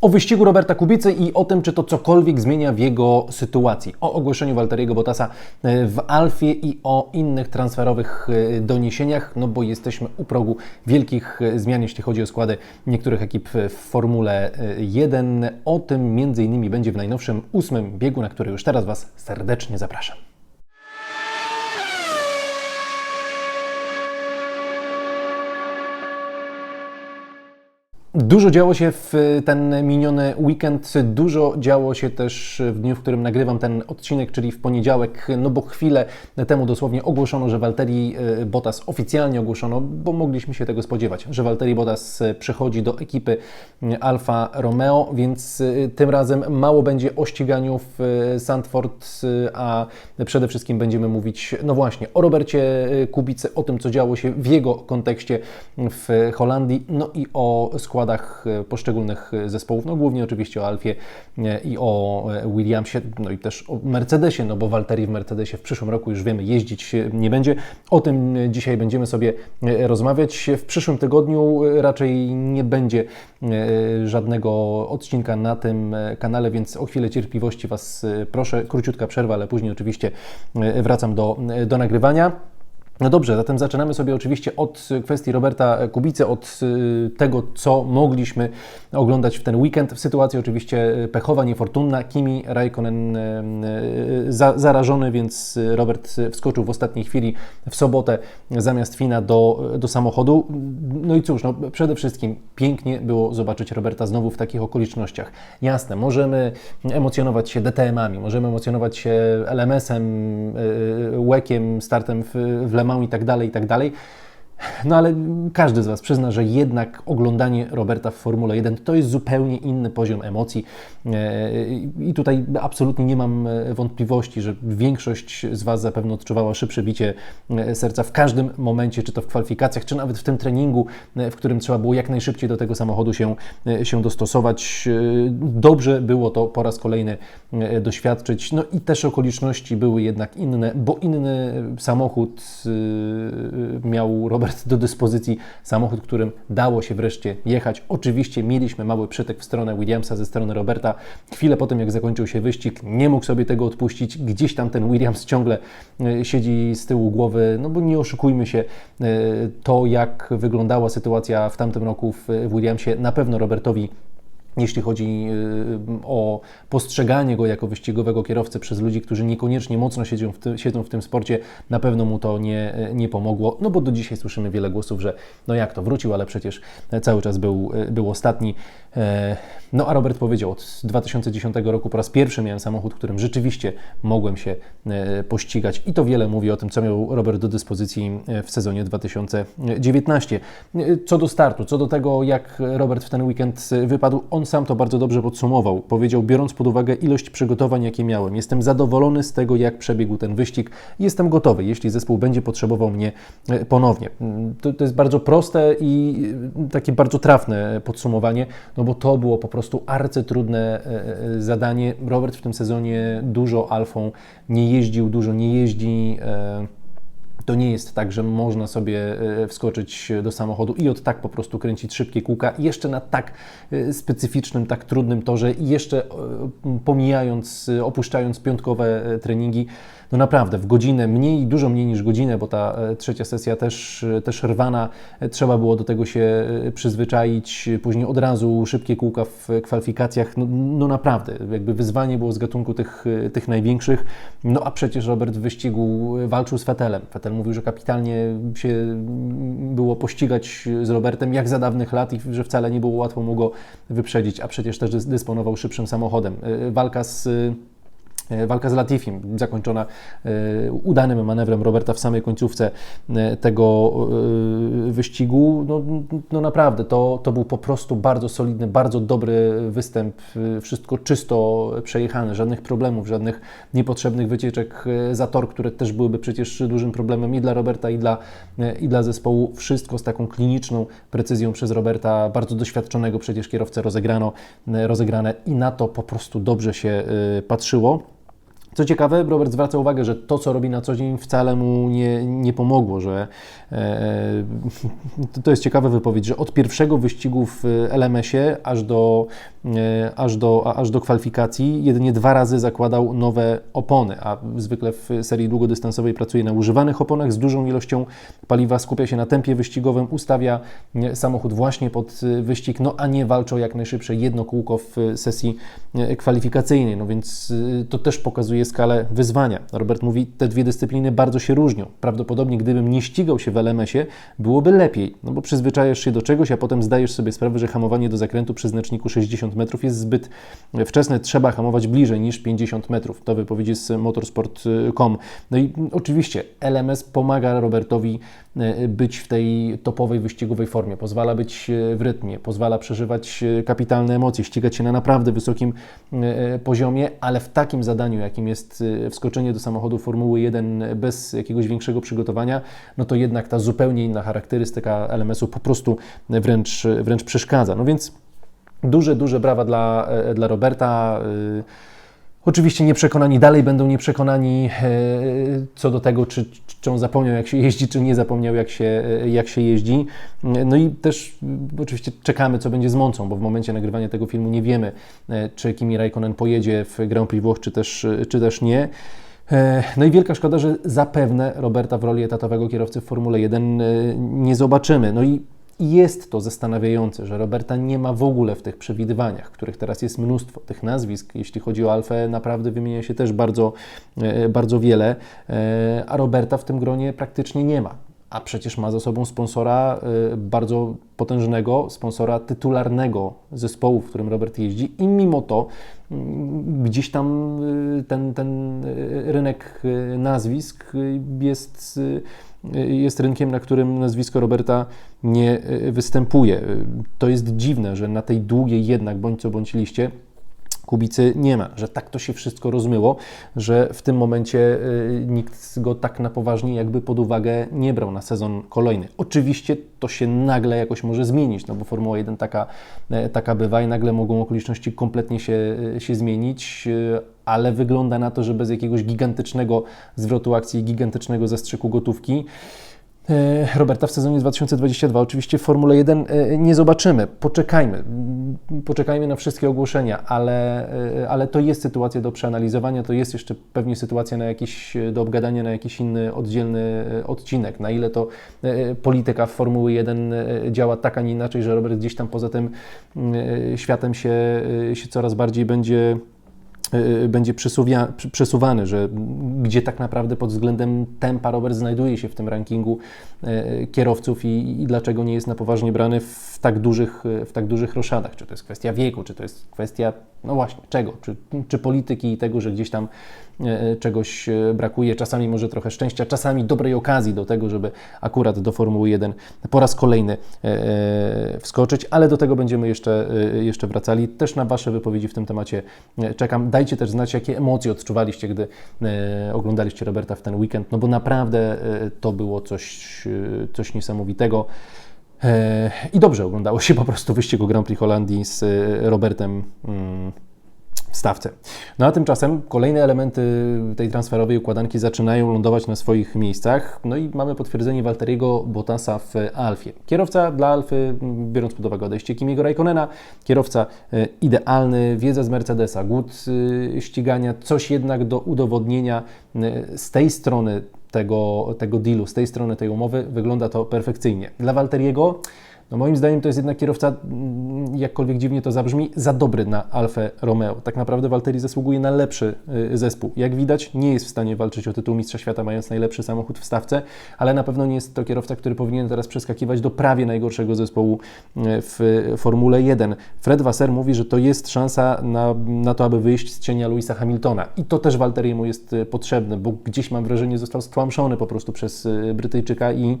O wyścigu Roberta Kubicy i o tym, czy to cokolwiek zmienia w jego sytuacji. O ogłoszeniu Walteriego Bottasa e, w Alfie i o innych transferowych e, doniesieniach, no bo jesteśmy u progu wielkich e, zmian, jeśli chodzi o składy niektórych ekip w Formule 1. O tym między innymi będzie w najnowszym ósmym biegu, na który już teraz Was serdecznie zapraszam. Dużo działo się w ten miniony weekend, dużo działo się też w dniu, w którym nagrywam ten odcinek, czyli w poniedziałek, no bo chwilę temu dosłownie ogłoszono, że Walteri e, Bottas oficjalnie ogłoszono, bo mogliśmy się tego spodziewać, że Walteri Bottas przechodzi do ekipy Alfa Romeo, więc tym razem mało będzie o ściganiu w Sandford, a przede wszystkim będziemy mówić, no właśnie, o Robercie Kubicy, o tym, co działo się w jego kontekście w Holandii, no i o składzie składach e, poszczególnych e, zespołów, no głównie oczywiście o Alfie e, i o Williamsie, no i też o Mercedesie, no bo Walteri w Mercedesie w przyszłym roku już wiemy, jeździć nie będzie. O tym dzisiaj będziemy sobie rozmawiać. W przyszłym tygodniu raczej nie będzie żadnego odcinka na tym kanale, więc o chwilę cierpliwości Was proszę. Króciutka przerwa, ale później oczywiście wracam do, do nagrywania. No dobrze, zatem zaczynamy sobie oczywiście od kwestii Roberta Kubicy, od y, tego, co mogliśmy oglądać w ten weekend. W sytuacji oczywiście pechowa, niefortunna. Kimi Raikkonen za, zarażony, więc Robert wskoczył w ostatniej chwili w sobotę zamiast Fina do, do samochodu. No i cóż, no przede wszystkim pięknie było zobaczyć Roberta znowu w takich okolicznościach. Jasne, możemy emocjonować się DTM-ami, możemy emocjonować się LMS-em, łekiem, startem w, w Le i tak dalej, i tak dalej. No ale każdy z Was przyzna, że jednak oglądanie Roberta w Formule 1 to jest zupełnie inny poziom emocji e, i tutaj absolutnie nie mam e, wątpliwości, że większość z Was zapewne odczuwała szybsze bicie e, serca w każdym momencie, czy to w kwalifikacjach, czy nawet w tym treningu, w którym trzeba było jak najszybciej do tego samochodu się, się dostosować. Dobrze było to po raz kolejny doświadczyć. No i też okoliczności były jednak inne, bo inny samochód miał Robert do dyspozycji samochód, którym dało się wreszcie jechać. Oczywiście mieliśmy mały przytek w stronę Williamsa ze strony Roberta. Chwilę po tym, jak zakończył się wyścig, nie mógł sobie tego odpuścić. Gdzieś tam ten Williams ciągle e, siedzi z tyłu głowy, no bo nie oszukujmy się, e, to jak wyglądała sytuacja w tamtym roku w Williamsie, na pewno Robertowi jeśli chodzi y, o postrzeganie go jako wyścigowego kierowcy przez ludzi, którzy niekoniecznie mocno siedzą w, tym, siedzą w tym sporcie, na pewno mu to nie, nie pomogło, no bo do dzisiaj słyszymy wiele głosów, że no jak to wrócił, ale przecież cały czas był, był ostatni. E, no a Robert powiedział, od 2010 roku po raz pierwszy miałem samochód, którym rzeczywiście mogłem się e, pościgać i to wiele mówi o tym, co miał Robert do dyspozycji e, w sezonie 2019. Co do startu, co do tego, jak Robert w ten weekend wypadł, on sam to bardzo dobrze podsumował. Powiedział, biorąc pod uwagę ilość przygotowań, jakie miałem, jestem zadowolony z tego, jak przebiegł ten wyścig. Jestem gotowy, jeśli zespół będzie potrzebował mnie e, ponownie. Mm, to, to jest bardzo proste i e, takie bardzo trafne podsumowanie, no bo to było po prostu arcytrudne e, zadanie. Robert w tym sezonie dużo alfą nie jeździł, dużo nie jeździ. To nie jest tak, że można sobie e, wskoczyć do samochodu i od tak po prostu kręcić szybkie kółka, jeszcze na tak e, specyficznym, tak trudnym torze jeszcze e, pomijając, opuszczając piątkowe treningi no naprawdę w godzinę, mniej, dużo mniej niż godzinę, bo ta e, trzecia sesja też, e, też rwana, e, trzeba było do tego się przyzwyczaić, później od razu szybkie kółka w kwalifikacjach, no, no naprawdę, jakby wyzwanie było z gatunku tych, tych największych, no a przecież Robert w wyścigu walczył z Fetelem. Fetel mówił, że kapitalnie się było pościgać z Robertem jak za dawnych lat i że wcale nie było łatwo mu go wyprzedzić, a przecież też dysponował szybszym samochodem. Walka z walka z Latifim, zakończona e, udanym manewrem Roberta w samej końcówce e, tego wyścigu. No, no naprawdę, to, to był po prostu bardzo solidny, bardzo dobry występ. Wszystko czysto przejechane, żadnych problemów, żadnych niepotrzebnych wycieczek za tor, które też byłyby przecież dużym problemem i dla Roberta, i dla, i dla zespołu. Wszystko z taką kliniczną precyzją przez Roberta, bardzo doświadczonego przecież kierowcę rozegrano, rozegrane i na to po prostu dobrze się patrzyło. Co ciekawe, Robert zwraca uwagę, że to, co robi na co dzień, wcale mu nie, nie pomogło, że e, to jest ciekawa wypowiedź, że od pierwszego wyścigu w LMS-ie aż do, e, aż, do, aż do kwalifikacji jedynie dwa razy zakładał nowe opony, a zwykle w serii długodystansowej pracuje na używanych oponach. Z dużą ilością paliwa, skupia się na tempie wyścigowym, ustawia e, samochód właśnie pod e, wyścig, no a nie walczy o jak najszybsze jedno kółko w sesji e, kwalifikacyjnej, no więc e, to też pokazuje skalę wyzwania. Robert mówi, te dwie dyscypliny bardzo się różnią. Prawdopodobnie gdybym nie ścigał się w LMS-ie, byłoby lepiej, no bo przyzwyczajasz się do czegoś, a potem zdajesz sobie sprawę, że hamowanie do zakrętu przy znaczniku 60 metrów jest zbyt wczesne, trzeba hamować bliżej niż 50 metrów. To wypowiedzi z motorsport.com. No i oczywiście LMS pomaga Robertowi być w tej topowej wyścigowej formie, pozwala być e, w rytmie, pozwala przeżywać e, kapitalne emocje, ścigać się na naprawdę wysokim poziomie, ale w takim zadaniu, jakim jest wskoczenie do samochodu Formuły 1 bez jakiegoś większego przygotowania, no to jednak ta zupełnie inna charakterystyka LMS-u po prostu wręcz, wręcz przeszkadza. No więc duże, duże brawa dla, dla Roberta. Oczywiście nieprzekonani dalej będą nieprzekonani e, co do tego, czy, czy on zapomniał jak się jeździ, czy nie zapomniał jak się, e, jak się jeździ. No i też oczywiście czekamy, co będzie z Moncą, bo w momencie nagrywania tego filmu nie wiemy, e, czy Kimi Raikkonen pojedzie w Grand Prix Włoch, czy też, czy też nie. No i wielka szkoda, że zapewne Roberta w roli etatowego kierowcy w Formule 1 nie zobaczymy. No i jest to zastanawiające, że Roberta nie ma w ogóle w tych przewidywaniach, których teraz jest mnóstwo. Tych nazwisk, jeśli chodzi o Alfę, naprawdę wymienia się też bardzo, e, bardzo wiele, e, a Roberta w tym gronie praktycznie nie ma. A przecież ma za sobą sponsora e, bardzo potężnego, sponsora tytularnego zespołu, w którym Robert jeździ, i mimo to mm, gdzieś tam ten, ten rynek nazwisk jest jest rynkiem, na którym nazwisko Roberta nie e, występuje. To jest dziwne, że na tej długiej jednak bądź co bądź liście Kubicy nie ma, że tak to się wszystko rozmyło, że w tym momencie e, nikt go tak na poważnie jakby pod uwagę nie brał na sezon kolejny. Oczywiście to się nagle jakoś może zmienić, no bo Formuła 1 taka, e, taka bywa i nagle mogą okoliczności kompletnie się, się zmienić, ale wygląda na to, że bez jakiegoś gigantycznego zwrotu akcji, gigantycznego zastrzyku gotówki, e, Roberta w sezonie 2022 oczywiście w Formule 1 e, nie zobaczymy. Poczekajmy. Poczekajmy na wszystkie ogłoszenia, ale, e, ale to jest sytuacja do przeanalizowania, to jest jeszcze pewnie sytuacja na jakiś, do obgadania na jakiś inny, oddzielny odcinek. Na ile to polityka w Formuły 1 działa tak, a nie inaczej, że Robert gdzieś tam poza tym światem się, się coraz bardziej będzie Y, będzie przesuwany, że gdzie tak naprawdę pod względem tempa Robert znajduje się w tym rankingu y, kierowców i, i, dlaczego nie jest na poważnie brany w tak, dużych, w tak dużych roszadach. Czy to jest kwestia wieku, czy to jest kwestia, no właśnie, czego? Czy, czy polityki i tego, że gdzieś tam czegoś e, brakuje, czasami może trochę szczęścia, czasami dobrej okazji do tego, żeby akurat do Formuły 1 po raz kolejny e, wskoczyć, ale do tego będziemy jeszcze, jeszcze wracali. Też na Wasze wypowiedzi w tym temacie czekam. Dajcie też znać, jakie emocje odczuwaliście, gdy oglądaliście Roberta w ten weekend, no bo naprawdę to było coś, coś niesamowitego. I dobrze oglądało się po prostu wyścigu Grand Prix Holandii z Robertem. Stawce. No a tymczasem kolejne elementy tej transferowej układanki zaczynają lądować na swoich miejscach. No i mamy potwierdzenie Walteriego Bottasa w Alfie. Kierowca dla Alfy, biorąc pod uwagę odejście Kimiego Raikkonena, kierowca e, idealny, wiedza z Mercedesa, głód e, ścigania, coś jednak do udowodnienia e, z tej strony tego, tego dealu, z tej strony tej umowy wygląda to perfekcyjnie. Dla Walteriego no moim zdaniem to jest jednak kierowca, mm, jakkolwiek dziwnie to zabrzmi, za dobry na Alfę Romeo. Tak naprawdę Valtteri zasługuje na lepszy y, zespół. Jak widać, nie jest w stanie walczyć o tytuł Mistrza Świata, mając najlepszy samochód w stawce, ale na pewno nie jest to kierowca, który powinien teraz przeskakiwać do prawie najgorszego zespołu y, w Formule 1. Fred Wasser mówi, że to jest szansa na, na to, aby wyjść z cienia Louisa Hamiltona. I to też Valtteriemu jest y, potrzebne, bo gdzieś mam wrażenie, został stłamszony po prostu przez Brytyjczyka i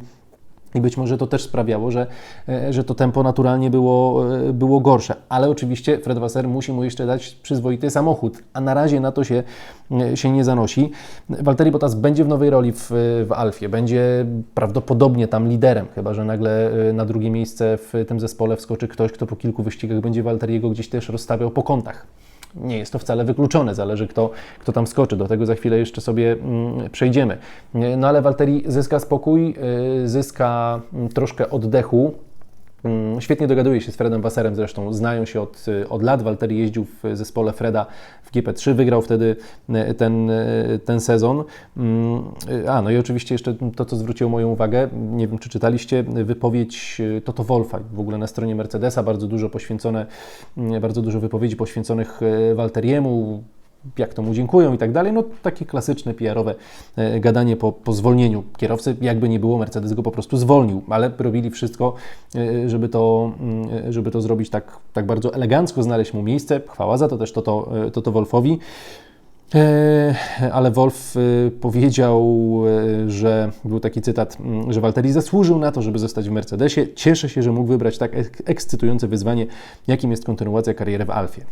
i być może to też sprawiało, że, e, że to tempo naturalnie było, e, było gorsze. Ale oczywiście Fred Wasser musi mu jeszcze dać przyzwoity samochód, a na razie na to się, e, się nie zanosi. Walteri Bottas będzie w nowej roli w, w Alfie, będzie prawdopodobnie tam liderem, chyba że nagle na drugie miejsce w tym zespole wskoczy ktoś, kto po kilku wyścigach będzie Walteriego gdzieś też rozstawiał po kątach. Nie jest to wcale wykluczone, zależy kto, kto tam skoczy. Do tego za chwilę jeszcze sobie mm, przejdziemy. No ale Walteri zyska spokój, y, zyska mm, troszkę oddechu. Mm, świetnie dogaduje się z Fredem Wasserem, zresztą znają się od, od lat. Walteri jeździł w zespole Freda w GP3, wygrał wtedy y, ten, y, ten sezon. A, no i oczywiście jeszcze to, co zwróciło moją uwagę, nie wiem czy czytaliście, wypowiedź Toto Wolfa w ogóle na stronie Mercedesa, bardzo dużo poświęcone, bardzo dużo wypowiedzi poświęconych Walteriemu, jak to mu dziękują i tak dalej. No takie klasyczne PR-owe e, gadanie po, po zwolnieniu kierowcy. Jakby nie było, Mercedes go po prostu zwolnił, ale robili wszystko, e, żeby to, mm, żeby to zrobić tak, tak bardzo elegancko, znaleźć mu miejsce. Chwała za to też to, to, e, to, to Wolfowi. Ale Wolf powiedział, że był taki cytat, mm, że Walteri zasłużył na to, żeby zostać w Mercedesie. Cieszę się, że mógł wybrać tak ekscytujące wyzwanie, jakim jest kontynuacja kariery w Alfie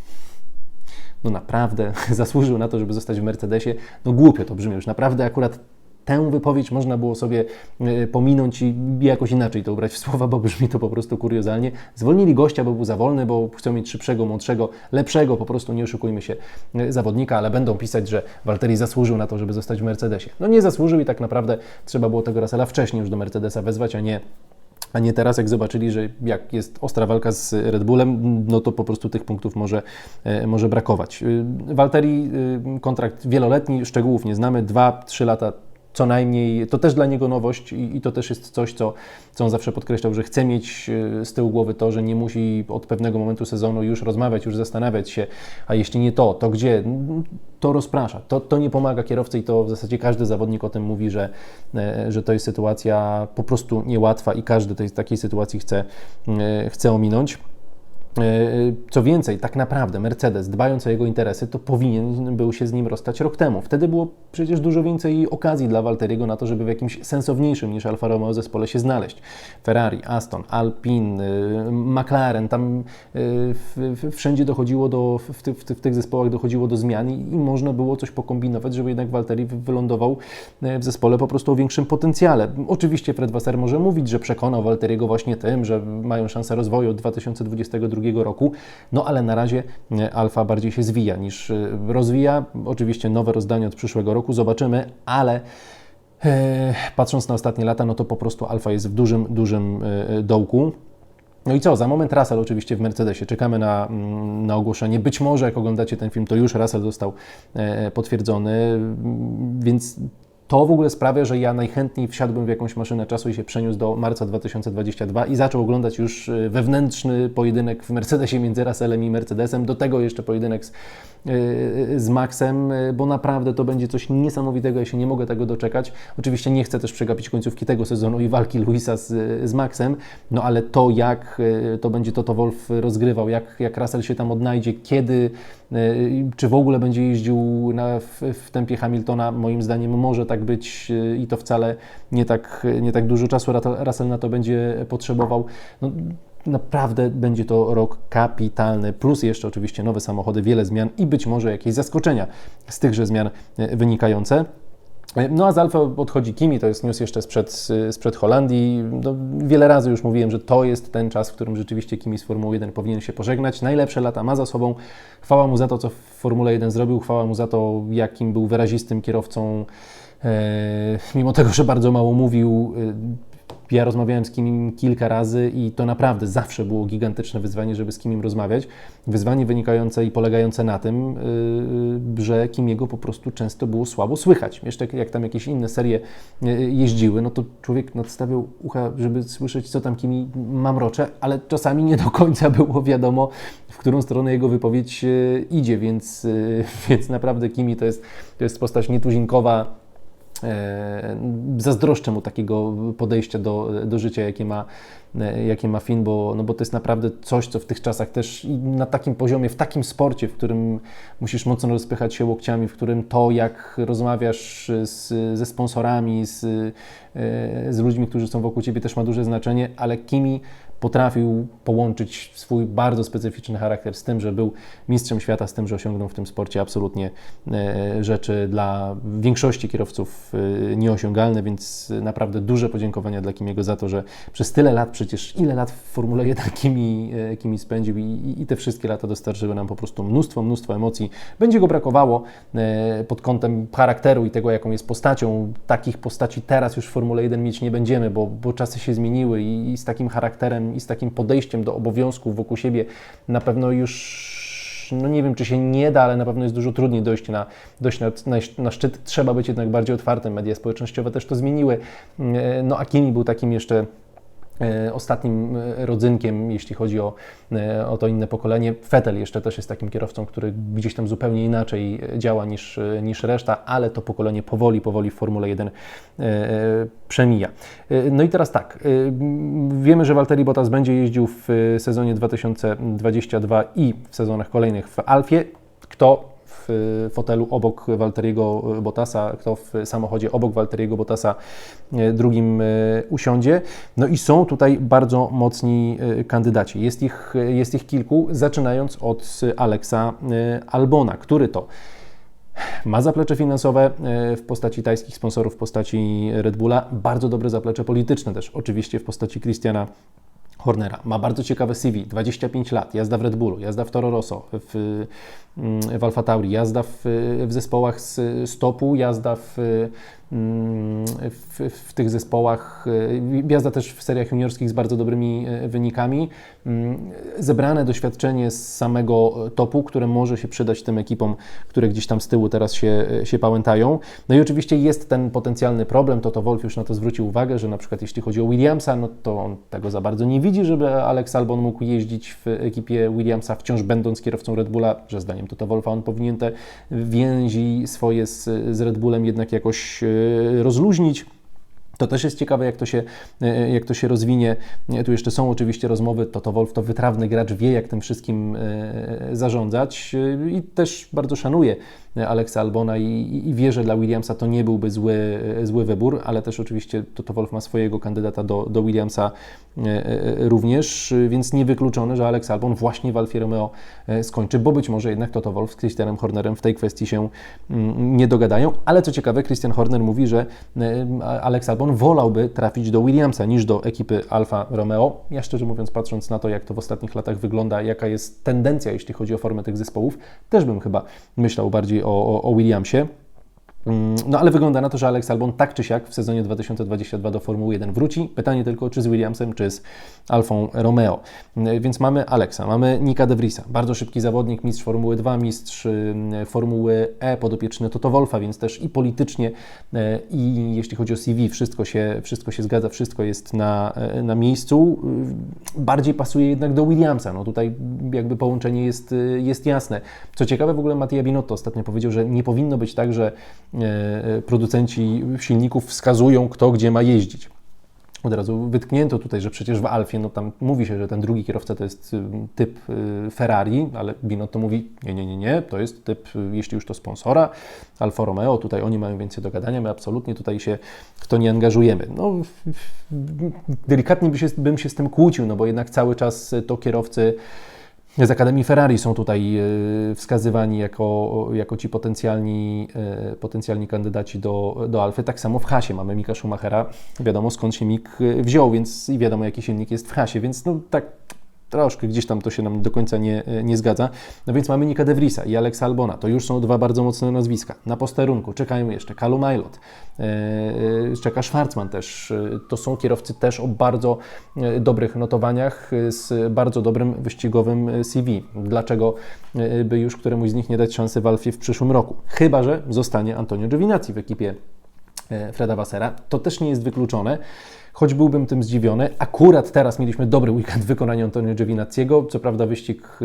no naprawdę zasłużył na to, żeby zostać w Mercedesie. No głupio to brzmi, już naprawdę akurat tę wypowiedź można było sobie e, pominąć i jakoś inaczej to ubrać w słowa, bo brzmi to po prostu kuriozalnie. Zwolnili gościa, bo był za wolny, bo chcą mieć szybszego, młodszego, lepszego, po prostu nie oszukujmy się, e, zawodnika, ale będą pisać, że Walteri zasłużył na to, żeby zostać w Mercedesie. No nie zasłużył i tak naprawdę trzeba było tego Russella wcześniej już do Mercedesa wezwać, a nie a nie teraz, jak zobaczyli, że jak jest ostra walka z Red Bullem, no to po prostu tych punktów może, e, może brakować. Walteri y, kontrakt wieloletni, szczegółów nie znamy, 2-3 lata co najmniej, to też dla niego nowość i, i, to też jest coś, co, co on zawsze podkreślał, że chce mieć e, z tyłu głowy to, że nie musi od pewnego momentu sezonu już rozmawiać, już zastanawiać się, a jeśli nie to, to gdzie? To rozprasza, to, to nie pomaga kierowcy i to w zasadzie każdy zawodnik o tym mówi, że, e, że to jest sytuacja po prostu niełatwa i każdy tej takiej sytuacji chce, e, chce ominąć. E, co więcej, tak naprawdę Mercedes, dbając o jego interesy, to powinien był się z nim rozstać rok temu. Wtedy było przecież dużo więcej okazji dla Walteriego na to, żeby w jakimś sensowniejszym niż Alfa Romeo zespole się znaleźć. Ferrari, Aston, Alpine, e, McLaren, tam e, wszędzie dochodziło do, w, ty, w, ty, w tych zespołach dochodziło do zmian i, i można było coś pokombinować, żeby jednak Walteri wylądował w zespole po prostu o większym potencjale. Oczywiście Fred Wasser może mówić, że przekonał Walteriego właśnie tym, że mają szansę rozwoju od 2022 roku. No ale na razie e, alfa bardziej się zwija niż e, rozwija. Oczywiście nowe rozdanie od przyszłego roku zobaczymy, ale e, patrząc na ostatnie lata, no to po prostu alfa jest w dużym, dużym dołku. No i co? Za moment Russell oczywiście w Mercedesie. Czekamy na, mm, na ogłoszenie. Być może jak oglądacie ten film, to już Russell został potwierdzony, więc to w ogóle sprawia, że ja najchętniej wsiadłbym w jakąś maszynę czasu i się przeniósł do marca 2022 i zaczął oglądać już y, wewnętrzny pojedynek w Mercedesie między Russellem i Mercedesem. Do tego jeszcze pojedynek z, y, z Maxem, bo naprawdę to będzie coś niesamowitego. Ja się nie mogę tego doczekać. Oczywiście nie chcę też przegapić końcówki tego sezonu i walki Luisa z, z Maxem, no ale to jak to będzie Toto Wolf rozgrywał, jak, jak Russell się tam odnajdzie, kiedy, czy w ogóle będzie jeździł na, w, w tempie Hamiltona, moim zdaniem może tak tak być y, i to wcale nie tak, nie tak dużo czasu Russell na to będzie potrzebował. No, naprawdę będzie to rok kapitalny, plus jeszcze oczywiście nowe samochody, wiele zmian i być może jakieś zaskoczenia z tychże zmian y, wynikające. No a z Alfa odchodzi Kimi, to jest news jeszcze sprzed, sprzed Holandii. No, wiele razy już mówiłem, że to jest ten czas, w którym rzeczywiście Kimi z Formuły 1 powinien się pożegnać. Najlepsze lata ma za sobą. Chwała mu za to, co w Formule 1 zrobił, chwała mu za to, jakim był wyrazistym kierowcą E, mimo tego, że bardzo mało mówił, e, ja rozmawiałem z Kimim kilka razy i to naprawdę zawsze było gigantyczne wyzwanie, żeby z Kimim rozmawiać. Wyzwanie wynikające i polegające na tym, e, że Kimiego po prostu często było słabo słychać. Jeszcze jak tam jakieś inne serie jeździły, no to człowiek nadstawiał ucha, żeby słyszeć, co tam Kimi mamrocze, ale czasami nie do końca było wiadomo, w którą stronę jego wypowiedź idzie, więc, więc naprawdę Kimi to jest, to jest postać nietuzinkowa, E, zazdroszczę mu takiego podejścia do, do życia, jakie ma, e, jakie ma Finn, bo, no bo to jest naprawdę coś, co w tych czasach też na takim poziomie, w takim sporcie, w którym musisz mocno rozpychać się łokciami, w którym to, jak rozmawiasz z, ze sponsorami, z, e, z ludźmi, którzy są wokół Ciebie, też ma duże znaczenie, ale Kimi potrafił połączyć swój bardzo specyficzny charakter z tym, że był mistrzem świata, z tym, że osiągnął w tym sporcie absolutnie e, rzeczy dla większości kierowców e, nieosiągalne, więc naprawdę duże podziękowania dla Kimiego za to, że przez tyle lat, przecież ile lat w Formule 1 Kimi, e, Kimi spędził i, i te wszystkie lata dostarczyły nam po prostu mnóstwo, mnóstwo emocji. Będzie go brakowało pod kątem charakteru i tego, jaką jest postacią. Takich postaci teraz już w Formule 1 mieć nie będziemy, bo, bo czasy się zmieniły i, i z takim charakterem i z takim podejściem do obowiązków wokół siebie na pewno już no nie wiem, czy się nie da, ale na pewno jest dużo trudniej dojść na, dojść na, na, na szczyt. Trzeba być jednak bardziej otwartym. Media społecznościowe też to zmieniły. No Akimi był takim jeszcze E, ostatnim e, rodzynkiem, jeśli chodzi o, e, o to inne pokolenie. Fetel jeszcze też jest takim kierowcą, który gdzieś tam zupełnie inaczej działa niż, niż reszta, ale to pokolenie powoli, powoli w Formule 1 przemija. No i teraz tak, wiemy, że Valtteri Bottas będzie jeździł w sezonie 2022 i w sezonach kolejnych w Alfie. Kto w fotelu obok Walteriego Bottasa, kto w samochodzie obok Walteriego Bottasa e, drugim e, usiądzie. No i są tutaj bardzo mocni e, kandydaci. Jest ich, jest ich kilku, zaczynając od Alexa Albona, który to ma zaplecze finansowe w postaci tajskich sponsorów, w postaci Red Bulla, bardzo dobre zaplecze polityczne też, oczywiście w postaci Christiana Hornera. Ma bardzo ciekawe CV, 25 lat, jazda w Red Bullu, jazda w Toro Rosso, w, w Alfa Tauri, jazda w, w zespołach z stopu, jazda w w, w, tych zespołach, jazda też w seriach juniorskich z bardzo dobrymi e, wynikami, zebrane doświadczenie z samego topu, które może się przydać tym ekipom, które gdzieś tam z tyłu teraz się, się pałętają. No i oczywiście jest ten potencjalny problem, to to Wolf już na to zwrócił uwagę, że na przykład jeśli chodzi o Williamsa, no to on tego za bardzo nie widzi, żeby Alex Albon mógł jeździć w ekipie Williamsa, wciąż będąc kierowcą Red Bulla, że zdaniem to to Wolfa on powinien te więzi swoje z, z Red Bullem jednak jakoś rozluźnić. To też jest ciekawe, jak to, się, jak to się rozwinie. Tu jeszcze są oczywiście rozmowy. To to Wolf to wytrawny gracz, wie jak tym wszystkim e, zarządzać i też bardzo szanuje Alexa Albona i, i wie, że dla Williamsa to nie byłby zły, zły wybór, ale też oczywiście Toto Wolf ma swojego kandydata do, do Williamsa e, e, również, więc niewykluczone, że Alex Albon właśnie w Alfie Romeo e, skończy, bo być może jednak Toto Wolf z Christianem Hornerem w tej kwestii się mm, nie dogadają, ale co ciekawe, Christian Horner mówi, że Alex Albon wolałby trafić do Williamsa niż do ekipy Alfa Romeo. Ja szczerze mówiąc, patrząc na to, jak to w ostatnich latach wygląda, jaka jest tendencja, jeśli chodzi o formę tych zespołów, też bym chyba myślał bardziej o, o, Williamsie. Mm, no ale wygląda na to, że Alex Albon tak czy siak w sezonie 2022 do Formuły 1 wróci. Pytanie tylko, czy z Williamsem, czy z Alfą Romeo. Mm, więc mamy Alexa, mamy Nika De Vriesa, bardzo szybki zawodnik, mistrz Formuły 2, mistrz mm, Formuły E, podopieczny Toto Wolfa, więc też i politycznie, e, i jeśli chodzi o CV, wszystko się, wszystko się zgadza, wszystko jest na, e, na miejscu. Bardziej pasuje jednak do Williamsa. No tutaj jakby połączenie jest, jest jasne. Co ciekawe, w ogóle Mattia Binotto ostatnio powiedział, że nie powinno być tak, że E, producenci silników wskazują, kto gdzie ma jeździć. Od razu wytknięto tutaj, że przecież w Alfie, no tam mówi się, że ten drugi kierowca to jest typ y, Ferrari, ale Binotto mówi, nie, nie, nie, nie, to jest typ, y, jeśli już to sponsora, Alfa Romeo, tutaj oni mają więcej do gadania, my absolutnie tutaj się w to nie angażujemy. No, delikatnie się, bym się z tym kłócił, no bo jednak cały czas to kierowcy z Akademii Ferrari są tutaj e, wskazywani jako, jako ci potencjalni, e, potencjalni kandydaci do, do Alfy. Tak samo w Hasie mamy Mika Schumachera. Wiadomo skąd się Mik e, wziął, więc i wiadomo jaki silnik jest w Hasie, więc no tak troszkę gdzieś tam to się nam do końca nie, nie zgadza. No więc mamy Nika De Vriesa i Alexa Albona. To już są dwa bardzo mocne nazwiska. Na posterunku czekają jeszcze Kalu Mailot, e, e, czeka Schwarzman też. E, to są kierowcy też o bardzo dobrych notowaniach, z bardzo dobrym wyścigowym CV. Dlaczego by już któremuś z nich nie dać szansy w Alfie w przyszłym roku? Chyba, że zostanie Antonio Giovinazzi w ekipie Freda Wassera. To też nie jest wykluczone choć byłbym tym zdziwiony. Akurat teraz mieliśmy dobry weekend w wykonaniu Antonio Giovinazziego, co prawda wyścig y,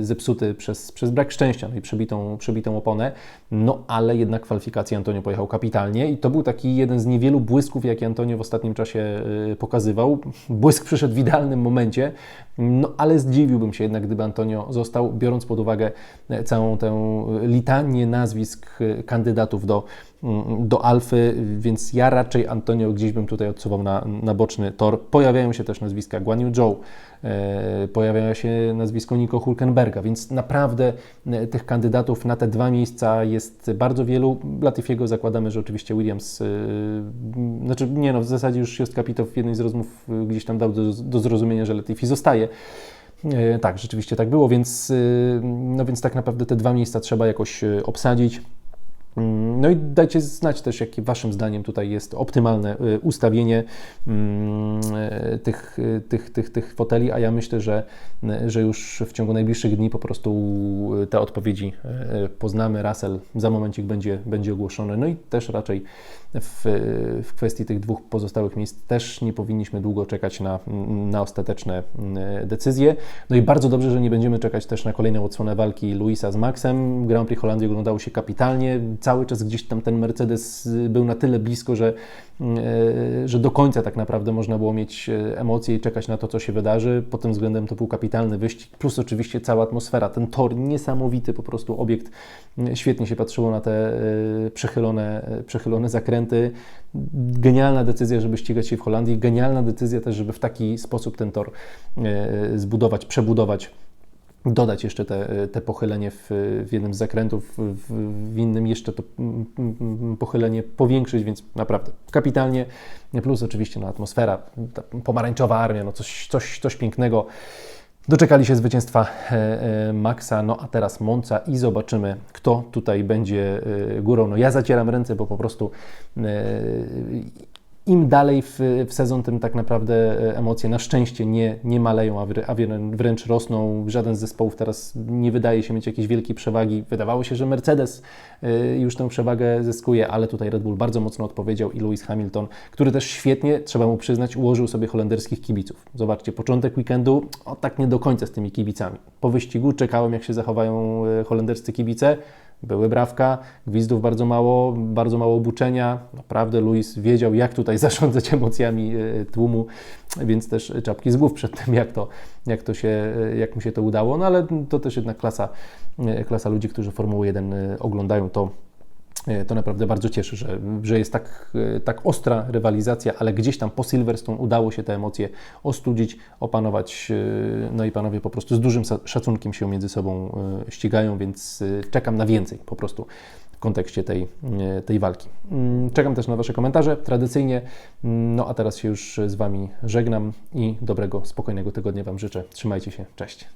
y, zepsuty przez, przez brak szczęścia, no i przebitą, przebitą oponę, no ale jednak kwalifikacje Antonio pojechał kapitalnie i to był taki jeden z niewielu błysków, jakie Antonio w ostatnim czasie y, pokazywał. Błysk przyszedł w idealnym momencie, no ale zdziwiłbym się jednak, gdyby Antonio został, biorąc pod uwagę całą tę litanię nazwisk kandydatów do, mm, do Alfy, więc ja raczej Antonio gdzieś bym tutaj odsuwał na, na boczny tor. Pojawiają się też nazwiska Guan Yu Zhou, e, pojawia się nazwisko Nico Hulkenberga, więc naprawdę e, tych kandydatów na te dwa miejsca jest bardzo wielu. Latifiego zakładamy, że oczywiście Williams, e, znaczy nie no, w zasadzie już jest kapitał w jednej z rozmów gdzieś tam dał do, do zrozumienia, że Latifi zostaje. Tak, rzeczywiście tak było, więc, no więc tak naprawdę te dwa miejsca trzeba jakoś obsadzić. Mm, No i dajcie znać też, jakie Waszym zdaniem tutaj jest optymalne y, ustawienie mm, y, tych, y, tych, tych, tych foteli, a ja myślę, że, y, że już w ciągu najbliższych dni po prostu te odpowiedzi poznamy. Russell za momencik będzie, będzie ogłoszony. No i też raczej w, w kwestii tych dwóch pozostałych miejsc też nie powinniśmy długo czekać na, na ostateczne y, decyzje. No i bardzo dobrze, że nie będziemy czekać też na kolejną odsłonę walki Luisa z Maxem. Grand Prix Holandii oglądało się kapitalnie. Cały czas gdzieś tam ten Mercedes y, był na tyle blisko, że, y, że do końca tak naprawdę można było mieć y, emocje i czekać na to, co się wydarzy. Pod tym względem to był kapitalny wyścig, plus oczywiście cała atmosfera. Ten tor niesamowity, po prostu obiekt. Świetnie się patrzyło na te przechylone, przechylone zakręty. Genialna decyzja, żeby ścigać się w Holandii. Genialna decyzja też, żeby w taki sposób ten tor y, zbudować, przebudować dodać jeszcze te, te pochylenie w, w jednym z zakrętów, w, w innym jeszcze to pochylenie powiększyć, więc naprawdę kapitalnie. Plus oczywiście no, atmosfera, pomarańczowa armia, no coś, coś, coś pięknego. Doczekali się zwycięstwa e, e, Maxa, no a teraz Monza i zobaczymy, kto tutaj będzie e, górą. No ja zacieram ręce, bo po prostu im dalej w, w sezon, tym tak naprawdę e, emocje na szczęście nie, nie maleją, a, a wrę- wręcz rosną. Żaden z zespołów teraz nie wydaje się mieć jakiejś wielkiej przewagi. Wydawało się, że Mercedes e, już tę przewagę zyskuje, ale tutaj Red Bull bardzo mocno odpowiedział i Lewis Hamilton, który też świetnie, trzeba mu przyznać, ułożył sobie holenderskich kibiców. Zobaczcie, początek weekendu, o tak nie do końca z tymi kibicami. Po wyścigu czekałem, jak się zachowają e, holenderscy kibice. Były brawka, gwizdów bardzo mało, bardzo mało obuczenia. Naprawdę Luis wiedział, jak tutaj zarządzać emocjami e, tłumu, więc też czapki z głów przed tym, jak to, jak to się, e, jak mu się to udało. No ale to też jednak klasa, e, klasa ludzi, którzy Formułę 1 e, oglądają, to to naprawdę bardzo cieszy, że, że jest tak, e, tak ostra rywalizacja, ale gdzieś tam po Silverstone udało się te emocje ostudzić, opanować. e, No i panowie po prostu z dużym szacunkiem się między sobą e, ścigają, więc e, czekam na więcej po prostu w kontekście tej, e, tej walki. Mm, Czekam też na Wasze komentarze, tradycyjnie. Mm, No a teraz się już z Wami żegnam i dobrego, spokojnego tygodnia Wam życzę. Trzymajcie się, cześć.